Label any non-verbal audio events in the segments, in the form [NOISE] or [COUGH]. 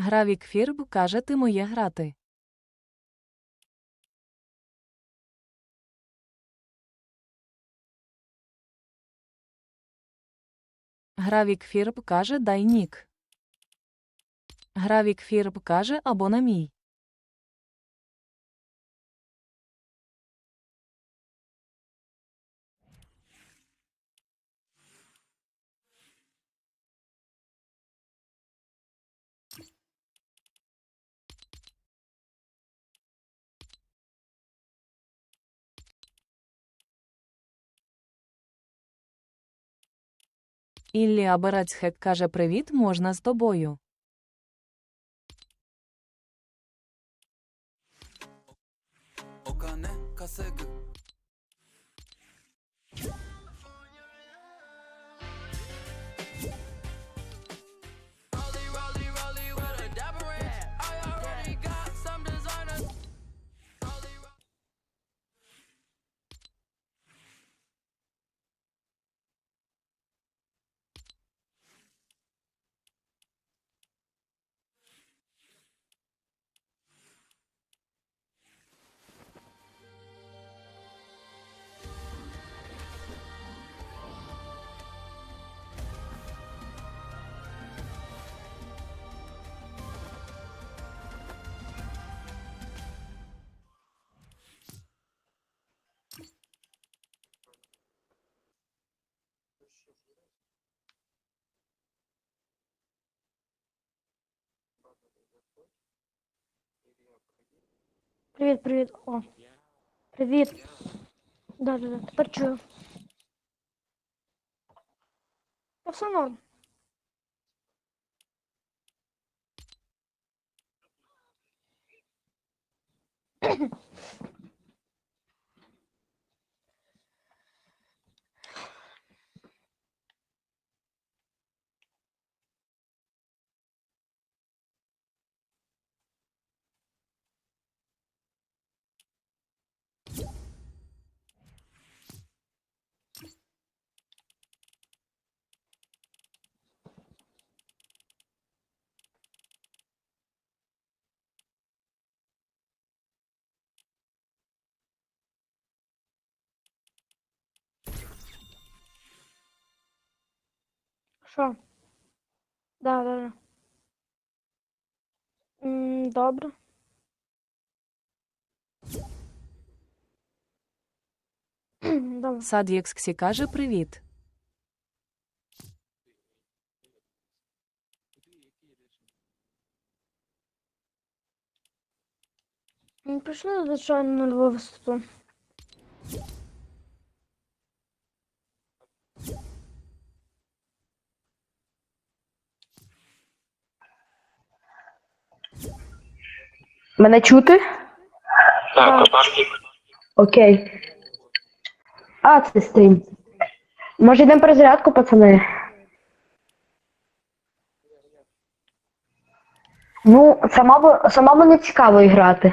Гравік Фірб каже, ти моє грати. Гравік Фірб каже, дай нік. Гравік Фірб каже, або на мій. Іллі Аберацхек каже привіт, можна з тобою. お金 Привіт, привіт. О. Привіт. Да, да, да. Тепер чую. Та Що? Да, да, да. М, Добре. [CLEARS THROAT] Добре. Сад'єксксі каже привіт. М, Прийшли, звичайно, на нульову висоту. Мене чути? Да. Окей. А, це стрім. Може йдемо перезарядку, пацани? Ну, сама, самому не цікаво грати.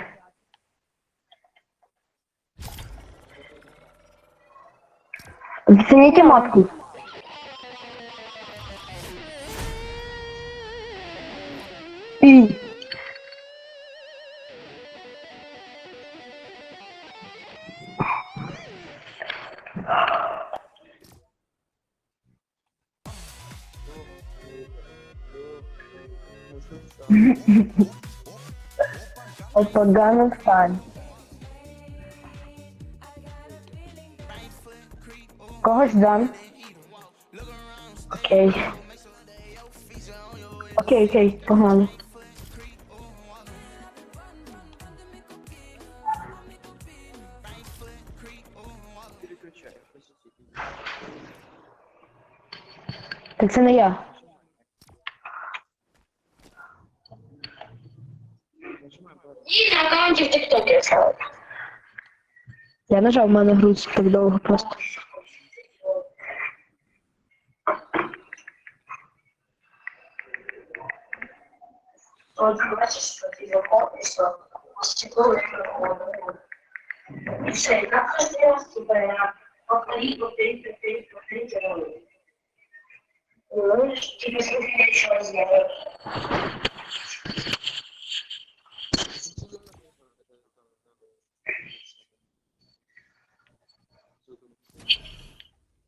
Зацініть матку. Afghanistan. Gosh, done. Okay. Okay, okay, come on. It's in. Я нажав, в мене груз так довго просто.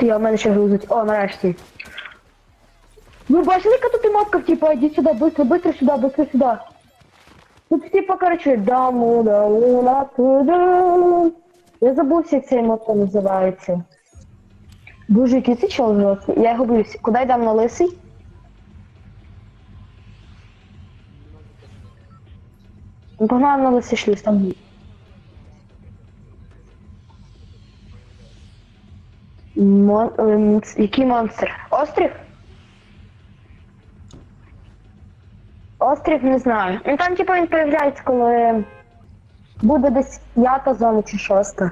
Я в мене ще грузить. О, нарешті. Ви бачили, яка тут емотка, типа, іди сюди, быстро, быстро сюди, быстро сюди. Тут типа, короче, даму, даму, на туди. Я забувся, як ця емотка називається. Боже, який це чел жорсткий. Я його боюсь. Куди йдемо на лисий? Ну, погнали на лисий шлюз, там. Мон... ем, Який монстр? Острів? Острів не знаю. Ну там типу він появляється, коли буде десь п'ята зона чи шоста.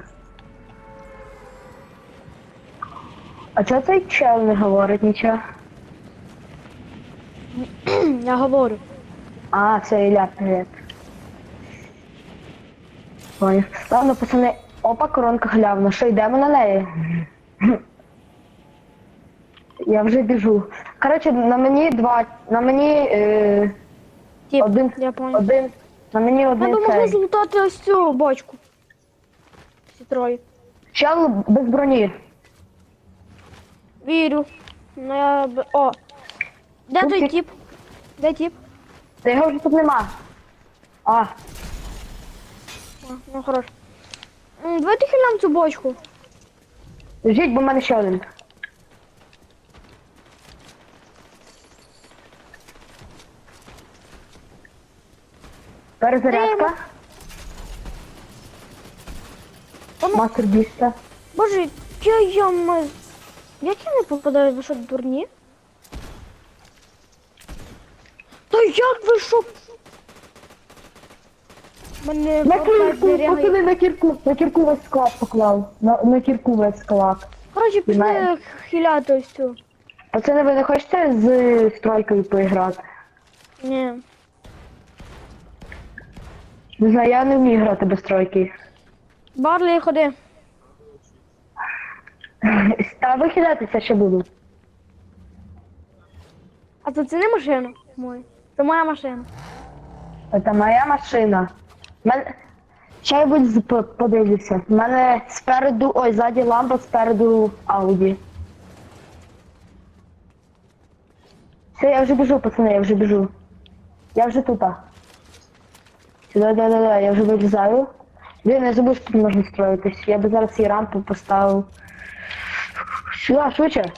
А чого цей чел не говорить нічого? [CLEARS THROAT] Я говорю. А, все, Ілля, привіт. Понял. Ладно, пацани, опа, коронка халявна. Що, йдемо на неї? Я вже біжу. Коротше, на мені два. На мені е, Тіп, один. я понял. Один. На мені Ми один б могли цей. злутати ось цю бочку. Всі троє. Чел без броні. Вірю. Ну я б... О! Де Тут той є- тіп? Де тіп? Та його вже тут нема. А, О, ну хорош. М, Давайте хилям цю бочку. жіть, бо в мене ще один. Перезарядка. Мастер біста. Боже, я я ми... Як я не попадаю, ви що, дурні? Та як ви що? Мене На кірку, пацани, на кірку, на кірку весь склад поклав. На, на кірку весь склад. Коротше, пішли Знаю. хиляти ось цю. Пацани, ви не хочете з стройкою поіграти? Ні. Не знаю, я не вмію грати без тройки. Барлі, ходи. Та викидатися ще буду. А це це не машина моя. Це моя машина. Це моя машина. Мен... Ще я будь подивлюся. У мене спереду, ой, ззаді лампа, спереду Ауді. Все, я вже біжу, пацани, я вже біжу. Я вже тут. Сюди, да, да, да, я вже вилізаю. Блін, не забув, що тут можна строїтись. Я би зараз і рампу поставив. Сюди, швидше.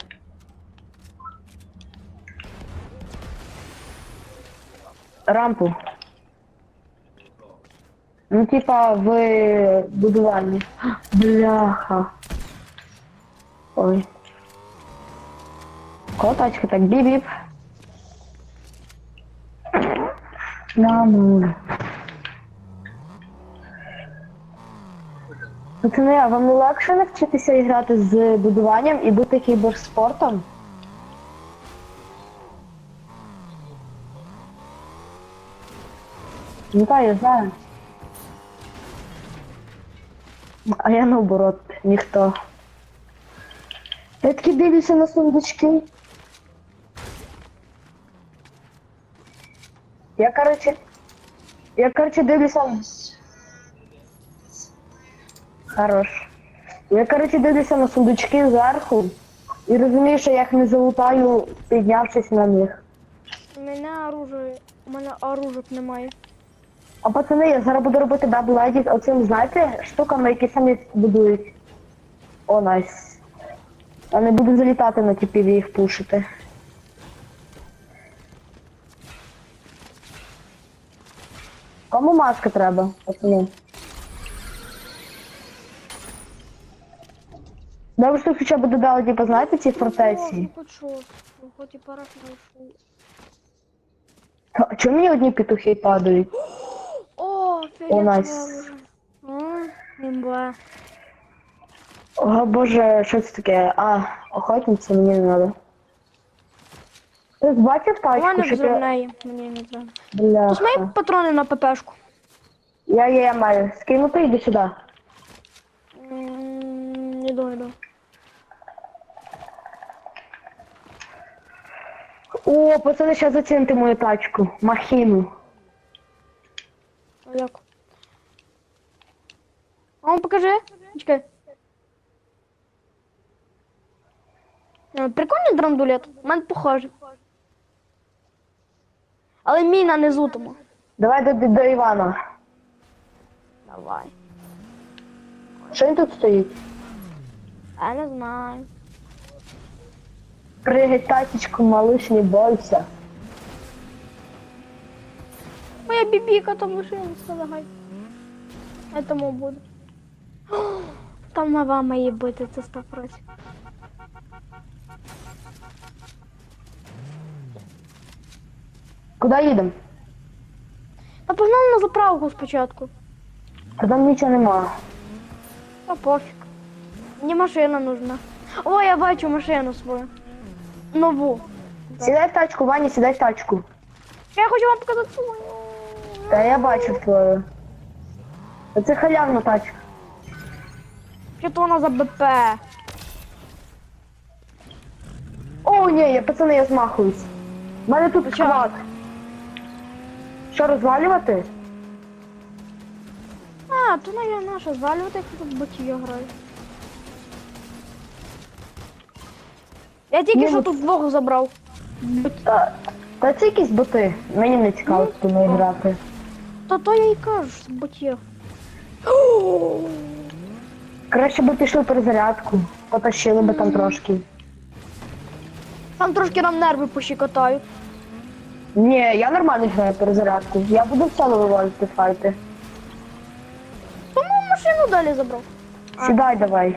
Рампу. Ну, типа в будуванні. Бляха. Ой. Коточка, так біп-біп. Мамо. Пацани, а вам не легше навчитися грати з будуванням і бути кіберспортом? Ну так, я знаю. А я наоборот, ніхто. Я таки дивлюся на сундучки. Я, короче, я, короче, дивлюся. Хорош. Я, короче, дивлюся на сундучки зверху і розумію, що я їх не залутаю, піднявшись на них. У мене оружие, у мене оружок немає. А пацани, я зараз буду робити дабледіт оцим, знаєте, штуками, які самі будують. О, найс. Я не буду залітати на типів і їх пушити. Кому маска треба, пацани? Добре, що хоча б додали, типу, знаєте, ці фортеці? Хоч і. А чому мені одні петухи падають? [GASPS] О, найс. оружие. О, імба. О боже, що це таке? А, охотниця мені не треба. Ти бачив У тачку, що ти... мені не треба. Бля. Тож мої патрони на ППшку. Я, я, я маю. Скинути, йди сюди. М, Іду, іду. О, пацани, зараз заціните мою тачку. Махіну. А як? А ну покажи. Чекай. Е, Прикольний драндулет. У мене похожий. Але мій на низу тому. Давай до, до, до Івана. Давай. Що він тут стоїть? Я не знаю. Пригай тачечку, малыш, не бойся. Моя бібіка там машина лягай. Я тому буду. О, Там мова має бути, це 100%. Куди їдемо? А погнали на заправку спочатку. Та там нічого нема. А пофіг. Мені машина нужна. О, я бачу машину свою. Нову. Сідай в тачку, Ваня, сідай в тачку. Я хочу вам показати свою. Та я бачив твою. Це халявна тачка. Що то вона за БП? О, ні, я, пацани, я змахуюсь. У мене тут Почав. сквад. Що, розвалювати? А, то я наша звалювати, як тут боті грають. Я тільки Ні, що ну- тут двох забрав. Та, та це якісь боти. Мені не цікаво з ними грати. Та то я і кажу, що ботів. Краще би пішли перезарядку. Потащили би там трошки. Там трошки нам нерви пощекотають. Ні, я нормально граю перезарядку. Я буду в село вивозити файти. Тому машину далі забрав. Сідай давай.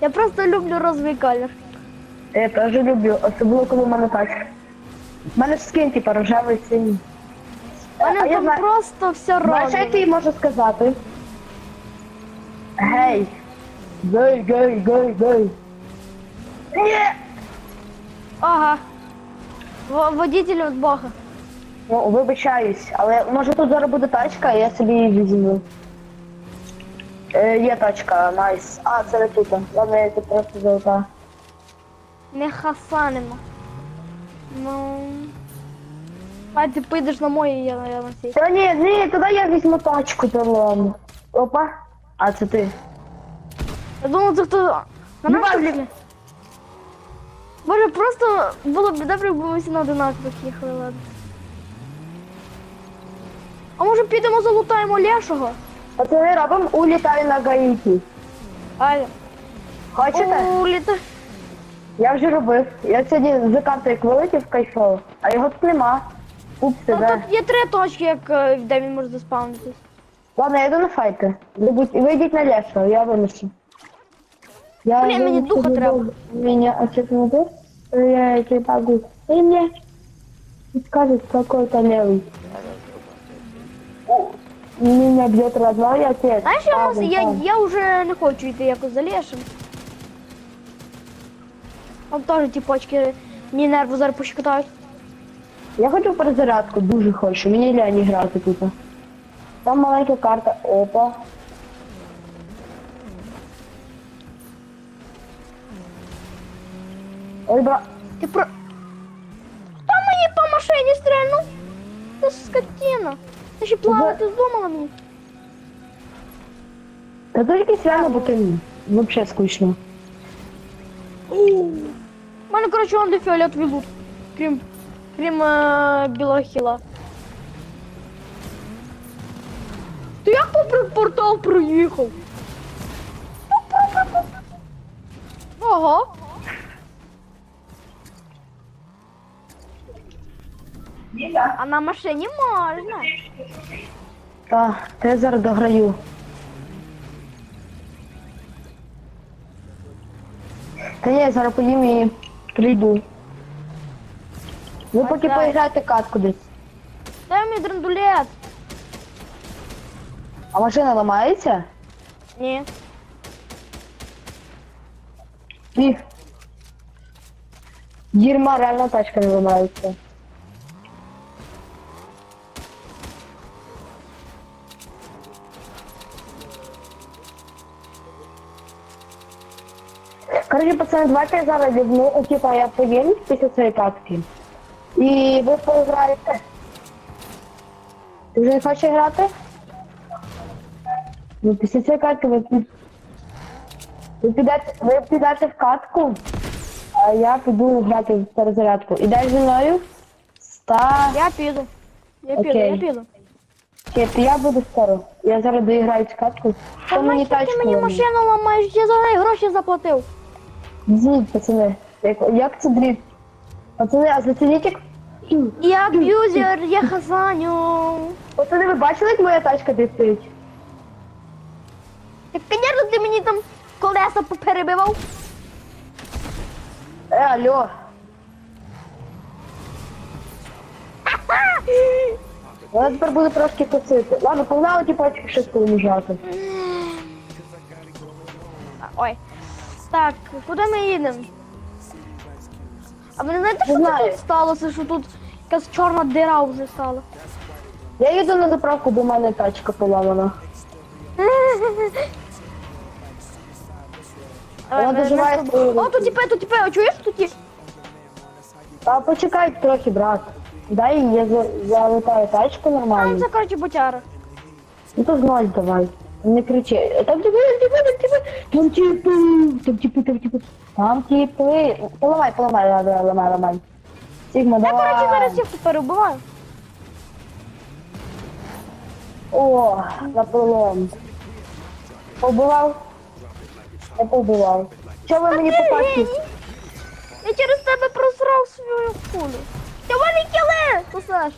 Я, я просто люблю розвикалер. Я теж люблю, особливо коли в мене тачка. У мене скин, типа, рожевий синій. У мене А я там знаю- просто все Знаєш, що я робить. тобі можу сказати? Гей! Гей, гей, гей, гей! Ні! Ага. В- Водитель від Бога. Ну, вибачаюсь, але може тут зараз буде тачка, і я собі її візьму. Е, є тачка, найс. А, це не тут. Ладно, я тут просто золота. Не хасанимо. Ну. А ти підеш на моє, я, я на цій. Та ні, ні, туди я візьму тачку талон. Опа. А, це ти. Я думав, це хто. На Ну, нас блін. Боже, просто було б добре, якби ми всі на одинакових їхали, ладно. А може підемо залутаємо Лешого? Пацани, робимо улітай на Гаїті. Аля. Хочете? У. Я вже робив. Я сьогодні за карту як вилетів кайфово, а його тут нема. Упс, Ну, де. тут є три точки, як, е, де він може заспавнитись. Ладно, я йду на файти. Ви будь- Вийдіть на лесо, я винесу. Я Блін, мені вынесу духа треба. долго. Меня отец не даст? Я тебе могу. И мне скажет какой-то левый. Меня бьет родной отец. Знаєш, я, вас- я, я вже не хочу йти якось за Лешем. Там теж ті почки мені нерви зараз пощекотають. Я хочу перезарядку, дуже хочу. Мені лянь грати тут. Там маленька карта. Опа. Ой, бра. Ти про. Хто мені по машині стрельнув? Ти ж скотина. Ти ще плавати мені. Та то якийсь реально бутин. Вообще скучно. У мене, коротше, он де фіолетовий лут. Крім, крім е, білого хіла. Ти як попри портал проїхав? Ого. А на машині можна. Та, зараз дограю. Та ні, зараз поїм і прийду. Ви поки поіграєте катку десь. Дай мені драндулет. А машина ламається? Ні. Ні. Дірма, реально тачка не ламається. Короче, пацани, давайте я зараз візьму, типа я поїм після цієї катки. І ви поіграєте. Ти вже не хочеш грати? Ну, після цієї катки ви, ви, підете, ви підете в катку, а я піду грати в перезарядку. Ідеш зі мною? Ста... Я піду. Я піду, Окей. я піду. Чеп, я буду скоро. Я зараз доіграю цю катку. Та мені нащо ти тачку? мені ламає? машину ламаєш, я за неї гроші заплатив. Зіть, пацани. Як, як це дріт? Пацани, а зацініть як... Я аб'юзер, я хазаню. Пацани, ви бачили, як моя тачка дріфтить? Так, звісно, ти мені там колеса поперебивав. Е, алло. Вона тепер буде трошки косити. Ладно, погнали ті пачки щось полежати. Ой. Так, куди ми їдемо? А ви не знаєте, що знаю. тут сталося, що тут якась чорна дира вже стала? Я їду на заправку, бо в мене тачка поламана. [LAUGHS] Вона доживає свою О, тут тіпе, тут тіпе, а чуєш тут є? А почекай трохи, брат. Дай я за- залутаю тачку Там нормально. це, коротше, ботяра. Ну то знось давай. Не кричи. Там типи, там типи, там типи, там типи, там типи. Поламай, поламай, ладно, ламай, ламай. Сігма, Я, коротше, зараз давай. всіх перебиваю. О, наполом. Побивав? Не побивав. Що ви мені Ти попасти? Я через тебе просрав свою кулю. Ти вони кіли, Сосаш.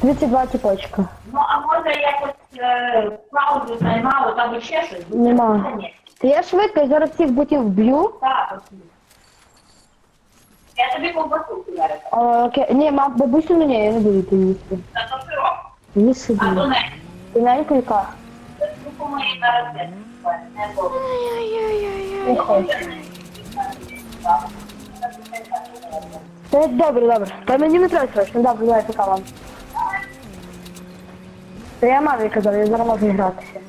32 тіпочка. Ну, а може якось е, паузу займало, там ще щось? Нема. Ні. Та я швидко, я зараз всіх ботів вб'ю. Так. Я тобі ковбасу зараз. А, окей. Ні, мам, бабусю, ну ні, я не буду йти їсти. Та то пирог. Ні А то не. Тоненько яка? Ну, по моїй зараз не. Не було. Не хочу. Та добре, добре. Та мені не треба срочно, добре, давай пока вам. Та я мамі казав, я зараз можу гратися.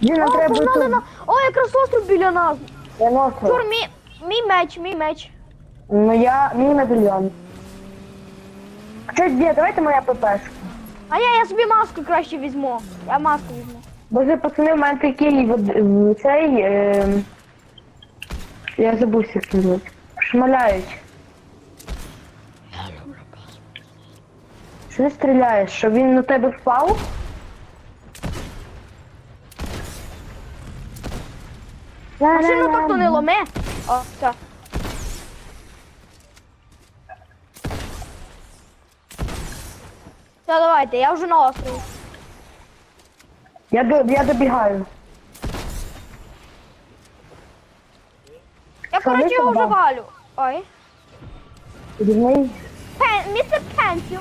Ні, нам О, треба погнали бути на... О, якраз остров біля нас. Я ношу. Тур, мій, мій меч, мій меч. Ну я мій медальйон. Що, де, давайте моя ППшка. А я, я собі маску краще візьму. Я маску візьму. Боже, пацани, в мене такий вод- в- цей. Е, я забув як сказати. Шмаляють. Що ти стріляєш? Що він на тебе впав? Машину так то не ломи. О, все. Все, давайте, я вже на острові. Я, до, я добігаю. Я, коротше, його вже валю. Ой. Візьми. Пен, містер Пенсіл.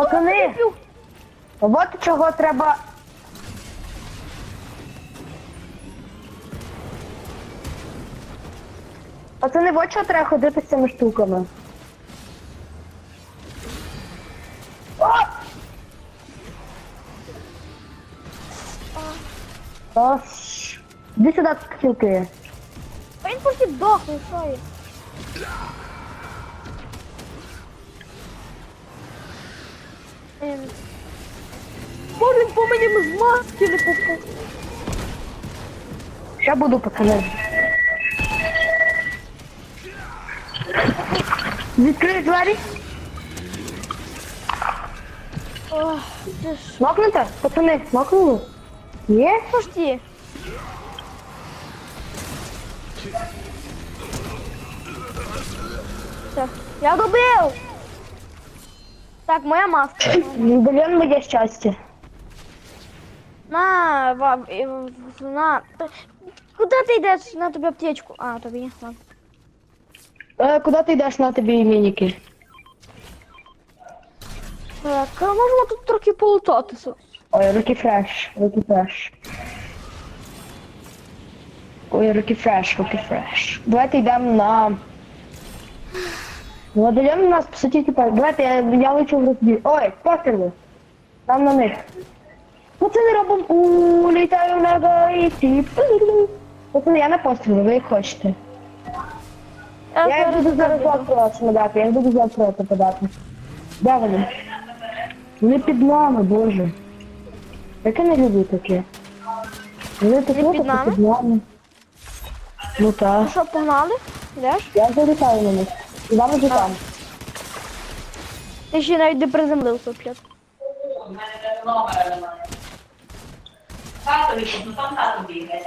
Пацани, от чого треба. Пацани, от чого треба ходити з цими штуками. О! Ж. Іди сюди, скілки. Він просто дохне, що є? Він по мені з маски не попав. Ще буду, пацани. Відкрий двері. Ох, ти ж. Смокнете? Пацани, смокнули? Є? Пошти. Все, я добив! Так, моя маска. Блін, моє щастя. На, ва- і- на. Куди ти йдеш? На тобі аптечку. А, тобі є. Ладно. Е, куди ти йдеш на тобі іменники? Так, а можна тут трохи полутатися. Ой, руки фреш, руки фреш. Ой, руки фреш, руки фреш. Давайте йдемо на... Водолен у нас, по суті, типа, давайте я, я лечу в розбір. Ой, постріли. Там на них. Пацани робимо у літаю на гаїті. Пацани, я на постріли, ви як хочете. Я їх буду зараз завтра надати, я їх буду завтра подати. Де вони? Вони під нами, боже. Як я не люблю таке. Вони таке під нами? під нами. Ну Ну що, погнали? Я залітаю на них. Вам вже там. Ти ще навіть не приземлився, п'ят. Татові, ну там тато бігає.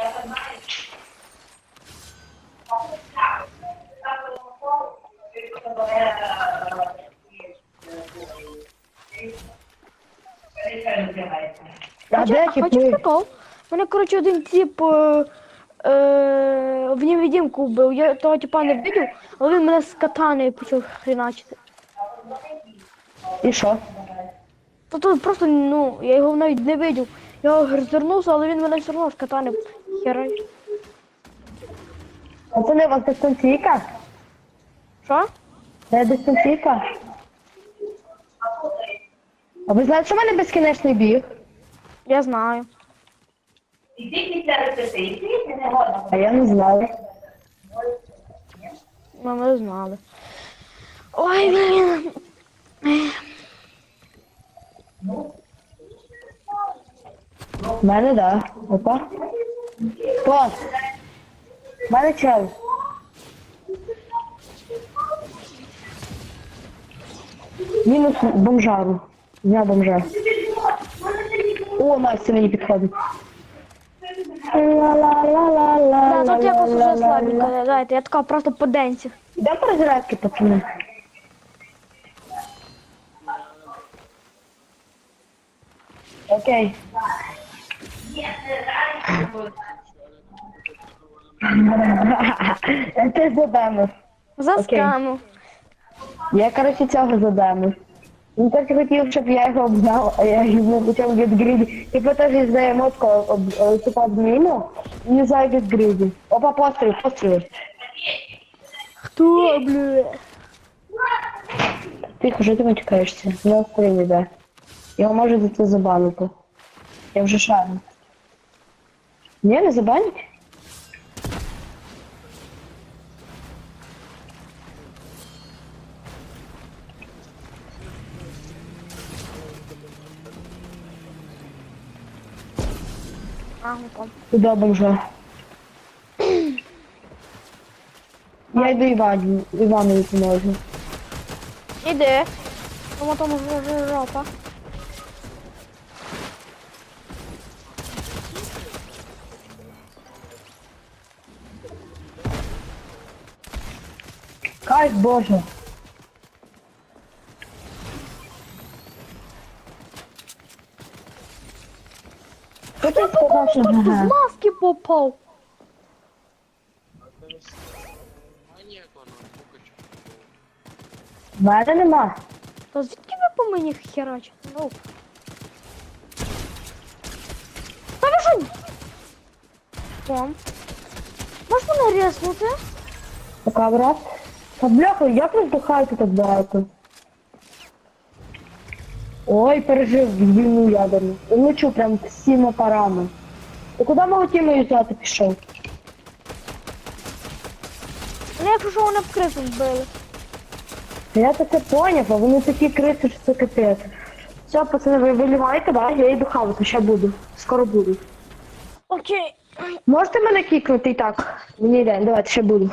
А де а хочеш прикол? Мене, коротше, один тип е, е, в невидимку вбив. Я того типа не бачив, але він мене з катани почав хреначити. І що? То тут просто, ну, я його навіть не бачив. Я розвернувся, але він мене все одно з катани херай. Пацани, у вас дистанційка? Що? Це дистанційка? А ви знаєте, що в мене безкінечний біг? Я знаю. Іди після репетиції, ти не годна. А я не знаю. Ми не знали. Ой, блін. В мене, да. Опа. О! В мене чел. Мінус бомжару. Дня бомжа. О, Настя мені підходить. Да, тут якось уже слабенько. Дайте, я така просто по денці. Йдемо по розрядки, пацани. Окей. Я теж задамив. Заскану. Я, коротше, цього задамив. Він так хотів, щоб я його обзнав, а я йому почав від гриді. Типу теж з емотку типа зміну, і не знаю від гриді. Опа, постріл, постріл. Хто, бля? Тихо, що ти матюкаєшся? Не стрім іде. Його може за це забанити. Я вже шарю. Ні, не забанять? А, там. Куда бомжа? Я йду Івану, Іванові поможу. Іди. Тому там жопа. Кайф, боже. Що що З маски попав. В мене нема. То звідки ви по мені херачите? Ну. Та ви що? Там. Можеш мене резнути? Пока, брат. Та бляха, як ви здихаєте так далеко? Ой, пережив війну ядерну. Лечу прям всіма парами. І куди мого тімою взяти пішов? Ну, якщо що вони б крису збили. Я таке поняв, а вони такі криси, що це капець. Все, пацани, ви виліваєте, да? Я йду хавати, ще буду. Скоро буду. Окей. Можете мене кікнути і так? Мені лень, давайте ще буду.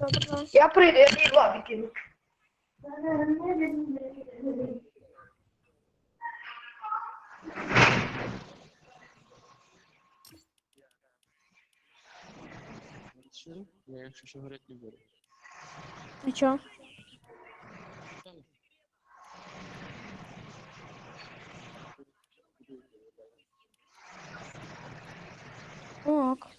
Добре. Я прийду, я їй лапі кину. включив, я якщо що горить не буду. І чо? Ок.